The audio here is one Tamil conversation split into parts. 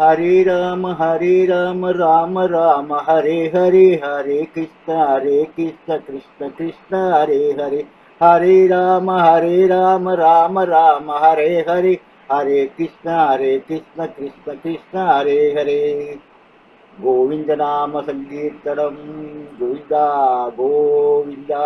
ஹரே ராம ஹரே ராம ராம ராம ஹரே ஹரே ஹரே கிருஷ்ண ஹரே கிருஷ்ண கிருஷ்ண கிருஷ்ண ஹரே ஹரே. ஹரே ராம ஹரே ராம ராம ராம ஹரே ஹரே. ஹரே கிருஷ்ண ஹரே கிருஷ்ண கிருஷ்ண கிருஷ்ண ஹரே ஹரே. கோவிந்த நாம சங்கீர்த்தனம். கோவிந்தா கோவிந்தா.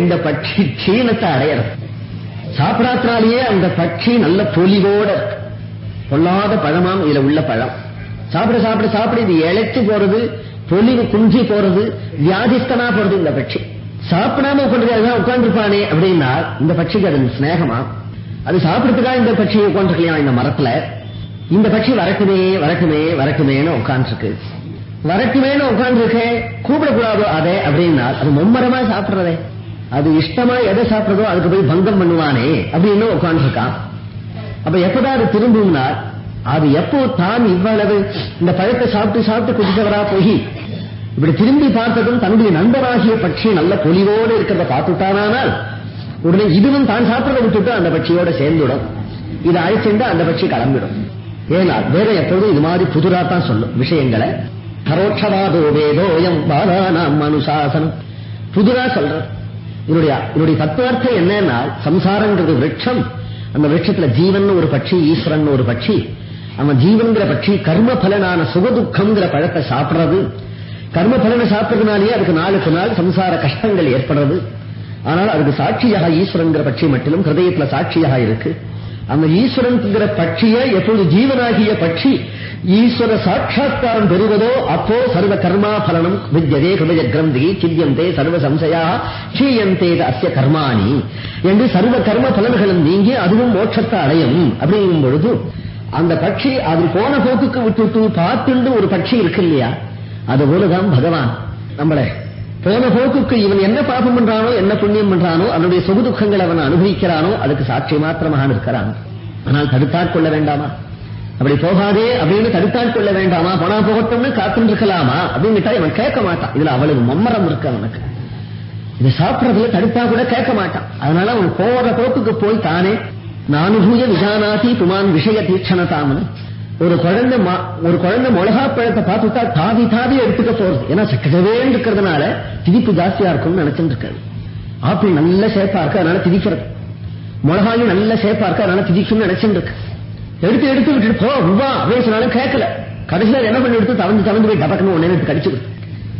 இந்த பட்சி சீனத்தை அடையறது சாப்பிடாத்தினாலேயே அந்த பட்சி நல்ல பொலிவோட இருக்கு. பொல்லாத பழமாம் இதுல உள்ள பழம். சாப்பிட சாப்பிட சாப்பிட இது இழைத்து போறது பொலிவு குஞ்சி போறது வியாதிஸ்தனா போறது இந்த பட்சி. சாப்பிடாம உட்காந்து உட்காந்துருப்பானே அப்படின்னா இந்த பட்சிக்கு அது ஸ்நேகமா அது சாப்பிடுறதுக்காக இந்த பட்சியை உட்காந்துருக்கலாம் இந்த மரத்துல? இந்த பட்சி வரக்குமே வரக்குமே வரட்டுமேன்னு உட்காந்துருக்கு வரட்டுமேன்னு உட்காந்துருக்கேன் கூப்பிடக்கூடாதோ அதே அப்படின்னா அது மும்மரமா சாப்பிடுறதே. அது இஷ்டமா எதை சாப்பிடுறதோ அதுக்கு போய் பங்கம் பண்ணுவானே அப்படின்னு உட்காந்துருக்கான் அப்ப எப்பதான் அது திரும்பும்னா அது எப்போ தான் இவ்வளவு இந்த பழத்தை சாப்பிட்டு சாப்பிட்டு குடித்தவரா போய் இப்படி திரும்பி பார்த்ததும் தன்னுடைய நண்பராகிய பட்சி நல்ல பொலிவோடு இருக்கிறத பார்த்துட்டானால் உடனே இதுவும் தான் சாப்பிட்றத விட்டுட்டு அந்த பட்சியோட சேர்ந்துடும். இதை அழைச்சிருந்தா அந்த பட்சி கிளம்பிடும் ஏன்னா வேற எப்போதும் இது மாதிரி புதுரா தான் சொல்லும் விஷயங்களை. பரோட்சவாதோ வேதோயம் பாதானாம் அனுசாசனம். புதுரா சொல்ற இவருடைய இவருடைய தத்துவார்த்தம் என்னன்னா சம்சாரங்கிறது விரட்சம் அந்த விருட்சத்துல ஜீவன் ஒரு பட்சி ஈஸ்வரன் ஒரு பட்சி. அவன் ஜீவன்கிற பட்சி கர்ம பலனான சுகதுக்கம்ங்கிற பழத்தை சாப்பிடுறது. கர்ம பலனை சாப்பிடுறதுனாலேயே அதுக்கு நாளுக்கு நாள் சம்சார கஷ்டங்கள் ஏற்படுறது. ஆனால் அதுக்கு சாட்சியாக ஈஸ்வரங்கிற பட்சி மட்டிலும் ஹிரதயத்துல சாட்சியாக இருக்கு. அந்த ஈஸ்வரன்ங்கிற பட்சிய எப்பொழுது ஜீவனாகிய பட்சி ஈஸ்வர சாட்சா்காரம் பெறுவதோ அப்போ சர்வ கர்மா பலனம் வித்யதே ஹிருதய கிரந்தி சித்தியந்தே சர்வ சம்சயா க்ஷீயந்தே அஸ்ய கர்மாணி என்று சர்வ கர்ம பலன்களும் நீங்கி அதுவும் மோட்சத்தை அடையும். அப்படிங்கும் பொழுது அந்த பட்சி அது போன போக்குக்கு விட்டுட்டு பார்த்துண்டு ஒரு பட்சி இருக்கு இல்லையா அது போலதான் பகவான் நம்மளை போன போக்குக்கு இவன் என்ன பாபம் பண்றானோ என்ன புண்ணியம் பண்றானோ அவனுடைய சுகதுக்கங்கள் அவன் அனுபவிக்கிறானோ அதுக்கு சாட்சி மாத்திரமாக இருக்கிறான் ஆனால் தடுத்தாற் கொள்ள வேண்டாமா? அப்படி போகாதே அப்படின்னு தடுத்தாற் கொள்ள வேண்டாமா? போனா போகட்டும்னு காத்துட்டு இருக்கலாமா அப்படின்னு இவன் கேட்க மாட்டான். இதுல அவ்வளவு மம்மரம் இருக்கு அவனுக்கு. இது சாப்பிடறதுல தடுத்தா கூட கேட்க மாட்டான். அதனால அவன் போற போக்குக்கு போய் தானே நானுபூய விஜானாதி புமான் விஷய தீட்சணதாமன். ஒரு குழந்தை மா- ஒரு குழந்தை மிளகா பழத்தை பார்த்துட்டா தாவி தாவி எடுத்துக்க போறது ஏன்னா சக்கரவே இருக்கிறதுனால திதிப்பு ஜாஸ்தியா இருக்கும்னு நினைச்சுட்டு இருக்காது ஆப்பிள் நல்ல சேப்பா இருக்கு அதனால திதிக்கிறது மிளகாயும் நல்ல சேப்பா இருக்கு அதனால திதிக்கும்னு நினைச்சிட்டு இருக்கு. எடுத்து எடுத்து விட்டுட்டு போ வா அப்படின்னு சொன்னாலும் கேட்கல. கடைசியில என்ன பண்ணி எடுத்து தவந்து தவந்து போய் டபக்கணும் உடனே எடுத்து கடிச்சு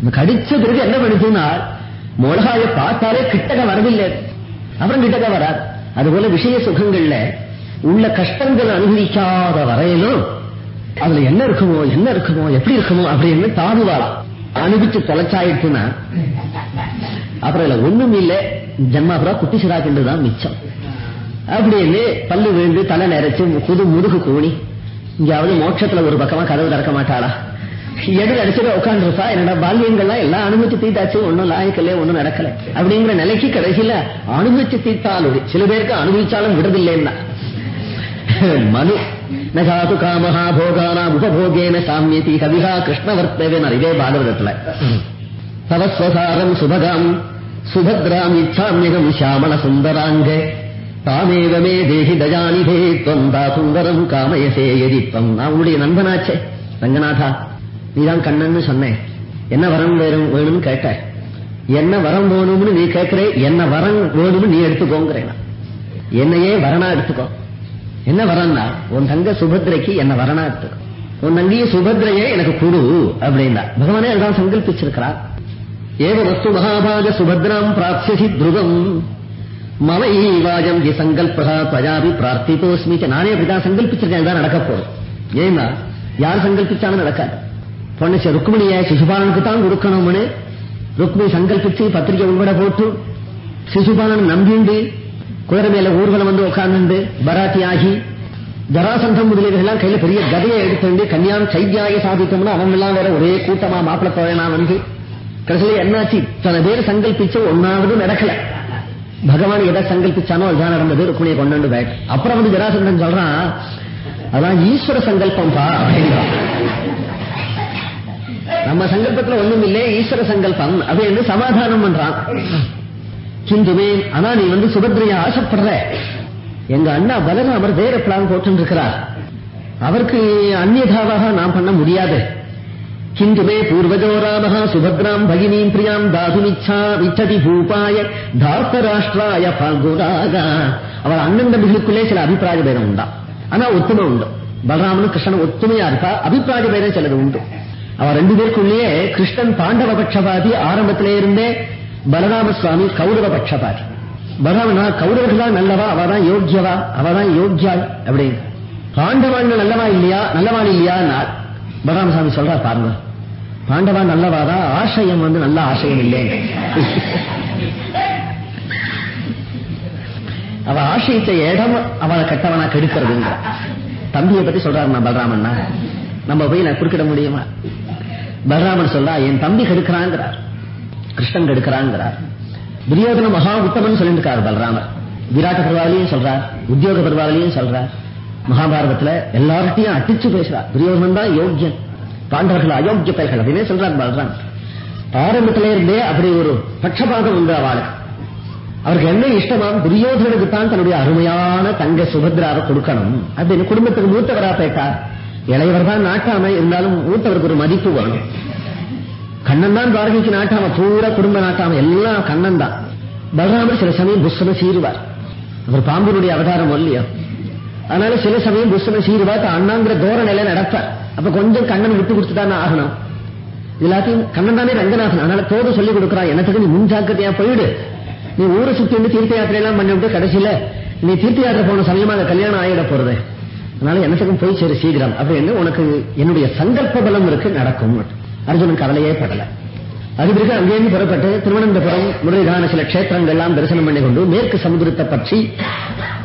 இந்த கடிச்ச பிறகு என்ன பண்ணுதுன்னா மிளகாய பார்த்தாலே கிட்டக வரவில்லை. அப்புறம் கிட்டக வராது. அதுபோல விஷய சுகங்கள்ல உள்ள கஷ்டங்கள் அனுபவிக்காத வரையிலும் அதுல என்ன இருக்குமோ என்ன இருக்குமோ எப்படி இருக்குமோ அப்படின்னு தாதுவாளா அனுபவிச்சு தொலைச்சாயிடுச்சுன்னா அப்புறம் இல்ல ஒண்ணும் இல்ல. ஜென்மாபுரா குட்டி சிராக்கிண்டு தான் மிச்சம். அப்படின்னு பல்லு விழுந்து தலை நிறைச்சு புது முதுகு கூணி இங்கேயாவது மோட்சத்துல ஒரு பக்கமா கதவு திறக்க மாட்டாளா? எது அடிச்சுட்டு உட்காந்துருப்பா என்னோட பால்யங்கள்லாம் எல்லாம் அனுபவிச்சு தீட்டாச்சு. ஒன்னும் லாயக்கல்ல ஒன்னும் நடக்கல. அப்படிங்கிற நிலைக்கு கடைசியில அனுபவிச்சு தீர்த்தாலும் சில பேருக்கு அனுபவிச்சாலும் விடுதில்லைன்னா. மனு நகாது காமஹா போகானா உபபோகேன சாமியதி கவிகா கிருஷ்ணவர்த்தவே நிறைவே பாகவதத்துல தவஸ்வசாரம் சுபகாம் சுபத்ராம் இச்சாமியகம் சியாமள சுந்தராங்க தாமேவ மே தேகி தஜானிதே தொந்தா சுந்தரம் காமயசே எதிப்பம் நான் உன்னுடைய நண்பனாச்சே ரங்கநாதா நீதான் கண்ணன்னு சொன்னேன் என்ன வரம் வேணும் வேணும்னு கேட்ட என்ன வரம் வேணும்னு நீ கேட்கிறே என்ன வரம் வேணும்னு நீ எடுத்துக்கோங்கிறேன் என்னையே வரனா எடுத்துக்கோ. என்ன வரன்னா உன் தங்க சுபத்ரைக்கு என்ன வரனா எடுத்துக்கோ உன் தங்கிய சுபத்ரையே எனக்கு கொடு அப்படின்னா. பகவானே அதுதான் சங்கல்பிச்சிருக்கிறார். ஏவ வஸ்து மகாபாக சுபத்ராம் பிராப்சியசி துருவம் மமை வாஜம் ஜி சங்கல்பா துவயாபி பிரார்த்திதோஸ்மி நானே அப்படிதான் சங்கல்பிச்சிருக்கேன் தான் நடக்க போறோம் ஏன்னா யார் சங்கல்பிச்சாலும் நடக்காது. பொண்ணு ருக்மிணிய சிசுபாலனுக்கு தான் கொடுக்கணும்னு ருக்மிணி சங்கல்பிச்சு பத்திரிகை உள்பட போட்டு சிசுபாலன் நம்பிண்டு குதிரை மேல ஊர்வலம் வந்து உட்கார்ந்து பராட்டி ஆகி ஜராசந்தம் முதலியவர்கள்லாம் கையில பெரிய கதையை எடுத்துட்டு கன்யாம் சைத்தியாக சாதித்தோம்னா அவன் எல்லாம் வேற ஒரே கூட்டமா மாப்பிள தோழனா வந்து கடைசியில என்னாச்சு? தன பேர் சங்கல்பிச்ச ஒன்னாவது நடக்கல. பகவான் எதை சங்கல்பிச்சானோ அதுதான் நடந்தது ருக்மிணியை கொண்டு போயிட்டு. அப்புறம் வந்து ஜராசந்தன் சொல்றான் அதான் ஈஸ்வர சங்கல்பம் பா நம்ம சங்கல்பத்துல ஒண்ணும் இல்லை ஈஸ்வர சங்கல்பம். அப்படின்னு சமாதானம் பண்றான். சிந்துவேன் ஆனா நீ வந்து சுபத்ரியா ஆசைப்படுற. எங்க அண்ணா பலராமர் வேற பிளான் போட்டு இருக்கிறார் அவருக்கு அந்நியதாவாக நாம் பண்ண முடியாது. கிந்துமே பூர்வஜோ ராம சுபத்ராம் பகினீம் பிரியாம் தாதுமிச்சா விச்சதி பூபாய தார்த்தராஷ்டிராய பல்குராக அவர் அண்ணன் தம்பிகளுக்குள்ளே சில அபிப்பிராய பேரம் உண்டா? ஆனா ஒத்துமை உண்டு. பலராமனும் கிருஷ்ணன் ஒத்துமையா இருக்கா? அபிப்பிராய பேரம் சிலது உண்டு. அவ ரெண்டு பேருக்குள்ளேயே கிருஷ்ணன் பாண்டவபட்சவாதி ஆரம்பத்திலே இருந்தே பலராம சுவாமி கௌரவ பட்சபாதி பலராமனா கௌரவர்களா நல்லவா? அவதான் யோக்கியவா அவதான் யோக்கியாள் அப்படின்னு. பாண்டவான் நல்லவா இல்லையா? நல்லவான் இல்லையா பலராம சாமி சொல்றா பாருங்க. பாண்டவா நல்லவாதான் ஆசையம் வந்து நல்ல ஆசையம் இல்லை. அவ ஆசைத்த இடம் அவளை கெட்டவனா கெடுக்கிறதுங்க. தம்பியை பத்தி சொல்றாருமா பலராமன்னா? நம்ம போய் நான் குறுக்கிட முடியுமா? பலராமன் சொல்றா என் தம்பி கெடுக்கிறாங்கிறார் கிருஷ்ணன் கெடுக்கிறாங்கிறார் துரியோதன மகா உத்தமன் சொல்லியிருக்கார் பலராமர். விராட்ட பருவாலையும் சொல்றார் உத்தியோக பருவாலையும் சொல்றார். மகாபாரதத்துல எல்லார்ட்டையும் அடிச்சு பேசுறார். துரியோதனன் தான் யோக்கியன். பாண்டவர்கள் அயோக்கிய பெயர்கள் அப்படின்னு சொல்றார் பலராம் ஆரம்பத்தில இருந்தே அப்படி ஒரு பட்சபாதம் உண்டு அவளுக்கு. அவருக்கு என்ன இஷ்டமாம் துரியோதனுக்கு தான் தன்னுடைய அருமையான தங்க சுபத்ராவை கொடுக்கணும். அப்படின்னு குடும்பத்துக்கு மூத்தவரா போயிட்டார். இளையவர் தான் நாட்டாம இருந்தாலும் மூத்தவருக்கு ஒரு மதிப்பு வேணும் கண்ணன் தான் துவாரகைக்கு நாட்டாம பூரா குடும்ப நாட்டாம எல்லாம் கண்ணன் தான் பலராமர் சில சமயம் புஷ்பன சீருவார் அவர் பாம்பனுடைய அவதாரம் இல்லையா அதனால சில சமயம் புஷ்பன சீருவார் அண்ணாங்கிற தோரணையில நடப்பார். அப்ப கொஞ்சம் கண்ணன் விட்டு கொடுத்துதான் ஆகணும். எல்லாத்தையும் கண்ணன் தானே ரங்கநாதன். அதனால தோது சொல்லி கொடுக்குறான். எனக்கு நீ முன் ஜாக்கிரதையா போயிடு. நீ ஊரை சுத்தி வந்து தீர்த்த யாத்திரை எல்லாம் பண்ணிவிட்டு கடைசியில நீ தீர்த்த யாத்திரை போன சமயமா அந்த கல்யாணம் ஆயிட போறது. அதனால எனக்கும் போய் சேரு சீக்கிரம். அப்படின்னு உனக்கு என்னுடைய சங்கல்ப பலம் இருக்கு நடக்கும் அர்ஜுனன் கவலையே படல. அது பிறகு அங்கேயிருந்து புறப்பட்டு திருவனந்தபுரம் முரளிதான சில கஷேத்திரங்கள் எல்லாம் தரிசனம் பண்ணி கொண்டு மேற்கு சமுதிரத்தை பற்றி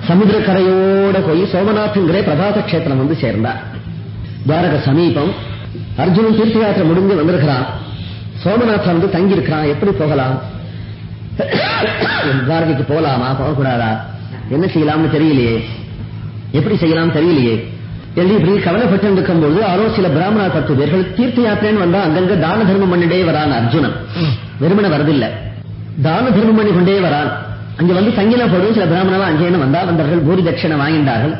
சமுதிரக்கரையோட போய் சோமநாத்ங்கிற பிரபாத கஷேத்திரம் வந்து சேர்ந்தார். துவாரக சமீபம் அர்ஜுனன் தீர்த்த யாத்திரை முடிஞ்சு வந்திருக்கிறான். சோமநாத்ல வந்து தங்கி இருக்கிறான் எப்படி போகலாம்? துவாரகைக்கு போகலாமா? போகக்கூடாதா? என்ன செய்யலாம்னு தெரியலையே. எப்படி செய்யலாம் தெரியலையே? என்று இப்படி கவலைப்பட்டு இருக்கும்போது யாரோ சில பிராமண பத்து பேர்கள் தீர்த்த யாத்திரைன்னு வந்தா அங்கங்க தான தர்மம் பண்ணிட்டே வரான் அர்ஜுனன். வெறுமனை வரதில்லை. தான தர்மம் பண்ணி கொண்டே வரான். அங்க வந்து தங்கின போடும் சில பிராமணர்கள் அங்கேன்னு வந்தா வந்தார்கள் பூரி தட்சிணை வாங்கிட்டார்கள்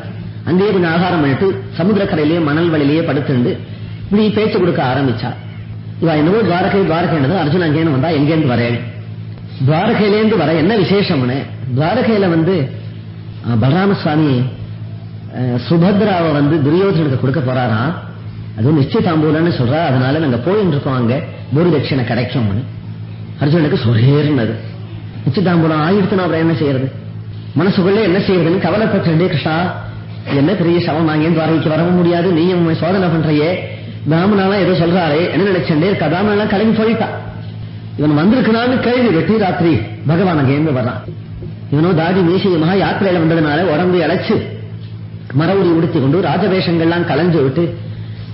அங்கேயே கொஞ்சம் ஆகாரம் பண்ணிட்டு சமுத்திரக்கரையிலேயே மணல் வழியிலேயே படுத்துண்டு இப்படி பேச்சு கொடுக்க ஆரம்பிச்சா இவ என்னவோ துவாரகை துவாரகைன்றது. அர்ஜுன் அங்கேன்னு வந்தா எங்கேருந்து வரேன் துவாரகையிலேருந்து வர என்ன விசேஷம்னு? துவாரகையில வந்து பலராம சுவாமி சுபத்ராவை வந்து துரியோதனுக்கு கொடுக்க போறாராம் அது நிச்சயதாம்பூலன்னு சொல்றா. அதனால நாங்க போயிட்டு இருக்கோம் அங்க. பூரி தட்சிணை கிடைக்கும்னு. அர்ஜுனுக்கு சொரேர்னது நிச்சயதாம்பூலம் ஆயிரத்து அப்புறம் என்ன செய்யறது? மனசுக்குள்ள என்ன செய்யறதுன்னு கவலைப்பட்டு கிருஷ்ணா என்ன பெரிய சவம் வாங்கி துவாரகைக்கு வரவும் முடியாது. நீயும் சோதனை பண்றையே. பிராமணாலாம் ஏதோ சொல்றாரே. என்ன நினைச்சேன்? கதாமலாம் கிளம்பி போயிட்டா. இவன் வந்திருக்கிறான்னு கேள்வி வெட்டி ராத்திரி பகவான் அங்கே இருந்து வர்றான். இவனோ தாடி மீசியமாக யாத்திரையில வந்ததுனால உடம்பு இழைச்சு மரவுரி உடுத்தி கொண்டு ராஜவேஷங்கள்லாம் கலைஞ்சு விட்டு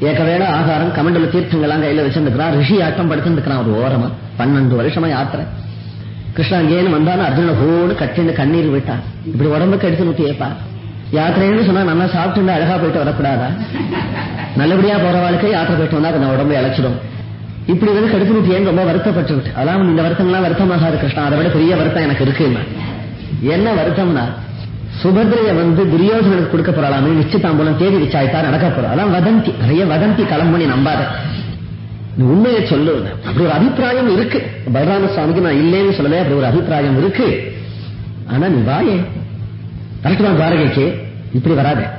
ஏக்கவேள ஆகாரம் கமண்டல தீர்த்தங்கள்லாம் கையில வச்சிருந்துக்கிறான் ரிஷி ஆட்டம் படுத்துருக்கிறான் ஒரு ஓரமா. பன்னெண்டு வருஷமா யாத்திரை. கிருஷ்ணா அங்கேன்னு வந்தாலும் அர்ஜுன ஹோடு கட்டின்னு கண்ணீர் விட்டான். இப்படி உடம்புக்கு எடுத்து நூத்தியப்பா யாத்திரைன்னு சொன்னா நல்லா சாப்பிட்டு அழகா போயிட்டு வரக்கூடாதா? நல்லபடியா போற வாழ்க்கை யாத்திரை போயிட்டு வந்தா கொஞ்சம் உடம்பு இழைச்சிடும் இப்படி வந்து கடுத்து ஏன் ரொம்ப வருத்தப்பட்டு விட்டு? அதான் இந்த வருத்தம்லாம் வருத்தமாகாது கிருஷ்ணா. அதை விட பெரிய வருத்தம் எனக்கு இருக்கு என்ன வருத்தம்னா சுபத்ரைய வந்து துரியோதனுக்கு கொடுக்க போறாளாமே நிச்சயதாம்பூலம் தேதி விசாரித்தா நடக்க போறா. அதான் வதந்தி. நிறைய வதந்தி களம் பண்ணி நம்பாத. உண்மையை சொல்லு. அப்படி ஒரு அபிப்பிராயம் இருக்கு. பலராம சுவாமிக்கு நான் இல்லைன்னு சொல்லல அப்படி ஒரு அபிப்பிராயம் இருக்கு. ஆனா நீ வாயே. கரெக்ட் துவாரகைக்கு. இப்படி வராத.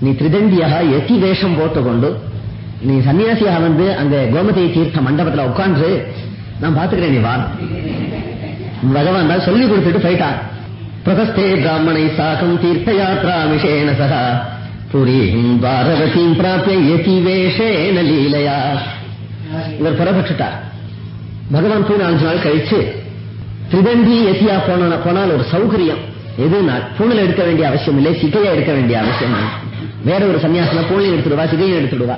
நீ திரிதண்டியாக எத்தி வேஷம் போட்டுக்கொண்டு நீ சன்னியாசியாக வந்து அங்க கோமதி தீர்த்த மண்டபத்துல உட்காந்து நான் பாத்துக்கிறேன் நீ வா. பகவான் தான் சொல்லி கொடுத்துட்டு போயிட்டான் பிரதஸ்தே பிராமணை சாகம் தீர்த்த யாத்ரா விஷேன சகா. புரீம் பாரவதீம் பிராப்பிய யதி லீலையா. இவர் புறப்பட்டுட்டார் பகவான் போய் நாலஞ்சு நாள் கழிச்சு திரிதண்டி எத்தியா போன போனால் ஒரு சௌகரியம். எதுனா பூணில் எடுக்க வேண்டிய அவசியம் இல்லை சிகையா எடுக்க வேண்டிய அவசியம் இல்லை. வேற ஒரு சன்னியாசனா பூனையும் எடுத்துடுவா சிகையும் எடுத்துடுவா.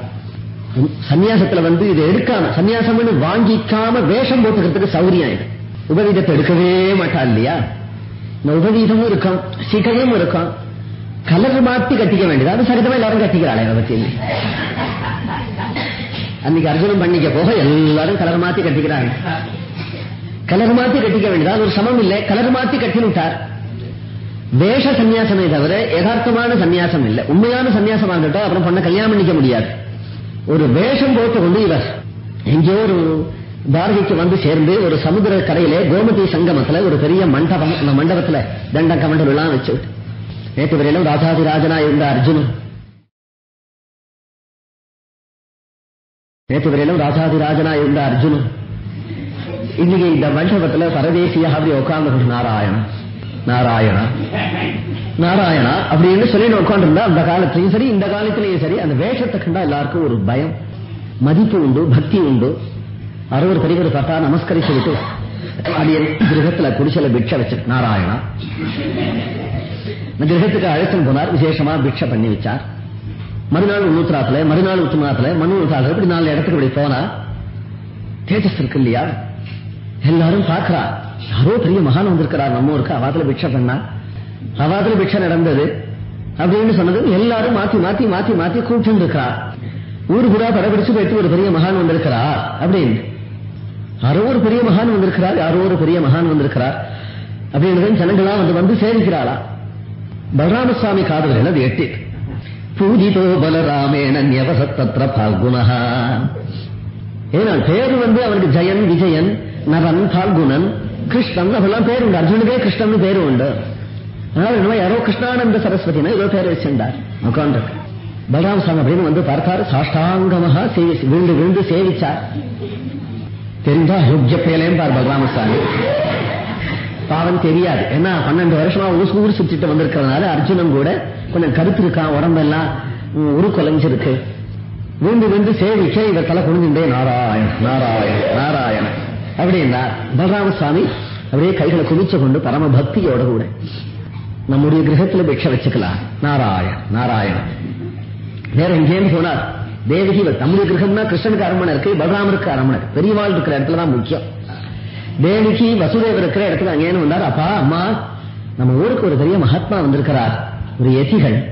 சன்னியாசத்துல வந்து இதை எடுக்காம சன்னியாசம்னு வாங்கிக்காம வேஷம் போட்டுக்கிறதுக்கு சௌரியம் இது. உபவீதத்தை எடுக்கவே மாட்டா இல்லையா? இந்த உபவீதமும் இருக்கும் சிகையும் இருக்கும். கலர் மாத்தி கட்டிக்க வேண்டியது. அது சரிதமா எல்லாரும் கட்டிக்கிறாளே அதை பத்தி. அன்னைக்கு அர்ஜுனம் பண்ணிக்க போக எல்லாரும் கலர் மாத்தி கட்டிக்கிறாங்க. கலர் மாத்தி கட்டிக்க வேண்டியது. அது ஒரு சமம் இல்லை. கலர் மாத்தி கட்டி விட்டார் வேஷ சன்னியாசமே தவிர யதார்த்தமான சன்னியாசம் இல்லை. உண்மையான சந்நியாசம் வந்துட்டா அப்புறம் பொண்ணை கல்யாணம் பண்ணிக்க முடியாது. ஒரு வேஷம் போட்டு கொண்டு இவர் எங்கேயோ ஒரு பாரதிக்கு வந்து சேர்ந்து ஒரு சமுதிர கரையிலே கோமதி சங்கமத்துல ஒரு பெரிய மண்டபம் அந்த மண்டபத்துல தண்ட கமண்டல் எல்லாம் வச்சு. நேற்று வரையிலும் ராஜாதிராஜனா இருந்த அர்ஜுனன். நேற்று வரையிலும் ராஜாதிராஜனா இருந்த அர்ஜுனன். இன்னைக்கு இந்த மண்டபத்துல பரதேசியாக அப்படி உட்கார்ந்து நாராயணன். நாராயணா நாராயணா அப்படின்னு சொல்லி உட்காந்துருந்தா அந்த காலத்திலையும் சரி இந்த காலத்திலையும் சரி அந்த வேஷத்தை கண்டா எல்லாருக்கும் ஒரு பயம். மதிப்பு உண்டு பக்தி உண்டு. அறுவர் பெரியவர் பார்த்தா நமஸ்கரிச்சு விட்டு அடியன் கிரகத்துல குடிசல பிக்ஷ வச்சு நாராயணா. இந்த கிரகத்துக்கு அழைத்துன்னு போனார் விசேஷமா பிக்ஷ பண்ணி வச்சார். மறுநாள் உன்னூத்திராத்துல மறுநாள் உத்துமாத்துல மனு உத்தாத்துல இப்படி நாலு இடத்துக்கு இப்படி போனா தேஜஸ் இருக்கு இல்லையா? எல்லாரும் பார்க்கிறா யாரோ பெரிய மகான் வந்திருக்கிறார் நம்ம ஊருக்கு அவாத்துல பிக்ஷ பண்ணா. அவாத்துல பிக்ஷ நடந்தது. அப்படின்னு சொன்னது எல்லாரும் மாத்தி மாத்தி மாத்தி மாத்தி கூப்பிட்டு இருக்கிறார் ஊர் கூட படப்பிடிச்சு போயிட்டு ஒரு பெரிய மகான் வந்திருக்கிறார் அப்படின்னு. யாரோ ஒரு பெரிய மகான் வந்திருக்கிறார் யாரோ ஒரு பெரிய மகான் வந்திருக்கிறார். அப்படின்னு ஜனங்களா வந்து வந்து சேவிக்கிறாளா? பலராமசுவாமி காதல் அது எட்டு? பூஜிதோ பலராமேன நியவசத்தத்திர பால்குணஹா ஏன்னா பேரு வந்து அவனுக்கு ஜெயன் விஜயன் நரன் பால்குணன் கிருஷ்ணன் அவெல்லாம் பேர் உண்டு. அர்ஜுனுக்கே கிருஷ்ணன் பேரு உண்டு. அதனால என்னமோ யாரோ கிருஷ்ணானந்த சரஸ்வதினா ஏதோ பேர் வச்சிருந்தார். உட்காந்து பலராமசாமி அப்படின்னு வந்து பார்த்தாரு. சாஷ்டாங்கமாக சேவி விழுந்து விழுந்து சேவிச்சார். தெரிஞ்சா யோக்கிய பேலேம் பார் சாமி பாவம் தெரியாது. ஏன்னா பன்னெண்டு வருஷமா ஊசு ஊர் சுத்திட்டு வந்திருக்கிறதுனால அர்ஜுனன் கூட கொஞ்சம் கருத்து இருக்கான் உடம்பெல்லாம் உரு கொலைஞ்சிருக்கு விழுந்து விழுந்து சேவிக்க இவர் தலை குனிஞ்சுட்டே நாராயண் நாராயண் நாராயண. அப்படின்னா பலராம அப்படியே கைகளை குவிச்சு கொண்டு பரம பக்தியோட கூட நம்முடைய கிரகத்துல பிக்ஷ வச்சுக்கலாம். நாராயண் நாராயண. வேற எங்கேயும் சொன்னார் தேவகி நம்முடைய கிரகம்னா கிருஷ்ணனுக்கு அரண்மனை இருக்கு பலராமருக்கு அரண்மனை பெரியவாள் இருக்கிற இடத்துல தான் முக்கியம். தேவிக்கு வசுதேவர் இருக்கிற இடத்துல அங்கேன்னு வந்தார். அப்பா அம்மா நம்ம ஊருக்கு ஒரு பெரிய மகாத்மா வந்திருக்கிறார். ஒரு எதிகள்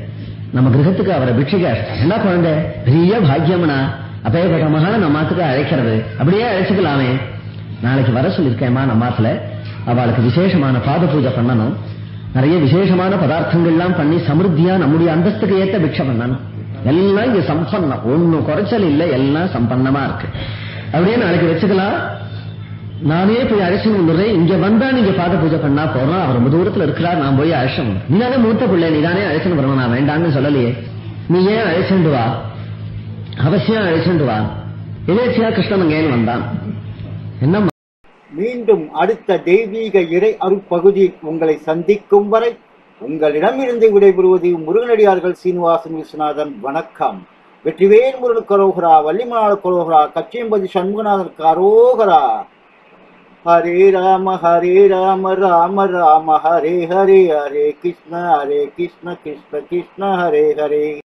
நம்ம கிரகத்துக்கு அவரை பிக்ஷிக்க என்ன குழந்தை? பெரிய பாக்கியம்னா. அப்பேற்பட்ட மகான நம்ம மாத்துக்கு அழைக்கிறது. அப்படியே அழைச்சுக்கலாமே. நாளைக்கு வர சொல்லியிருக்கேம்மா நம்ம மாத்துல அவளுக்கு விசேஷமான பாத பூஜை பண்ணணும். நிறைய விசேஷமான பதார்த்தங்கள்லாம் பண்ணி சமிருத்தியா நம்முடைய அந்தஸ்துக்கு ஏத்த பிக்ஷை பண்ணணும். எல்லாம் இங்க சம்பன்னம் ஒன்னும் குறைச்சல் இல்லை எல்லாம் சம்பன்னமா இருக்கு. அப்படியே நாளைக்கு வச்சுக்கலாம். நானே போய் அழைச்சு வந்துடுறேன். இங்க வந்தா நீங்க பாத பூஜை பண்ணா போறோம் அவர் ரொம்ப தூரத்துல இருக்கிறார். நான் போய் அழைச்சோம் நீதானே மூத்த பிள்ளை நீதானே அழைச்சுன்னு வரணும். நான் வேண்டாம்னு சொல்லலையே. நீ ஏன் அழைச்சுண்டு வா? அவசியம் அழைச்சுண்டு வா. எதேச்சியா கிருஷ்ணன் அங்கேன்னு வந்தான்? என்ன மீண்டும் அடுத்த தெய்வீக இறை அருப்பகுதி உங்களை சந்திக்கும் வரை உங்களிடமிருந்து விடைபெறுவது முருகனடியார்கள் சீனிவாசன் விஸ்வநாதன். வணக்கம். வெற்றிவேல் முருகன் கரோகரா வள்ளிமலாள கரோகரா கச்சியம்பதி சண்முகநாதன் கரோகரா. ஹரே ராம ஹரே ராம ராம ராம ஹரே ஹரே ஹரே கிருஷ்ண ஹரே கிருஷ்ண கிருஷ்ண கிருஷ்ண ஹரே ஹரே.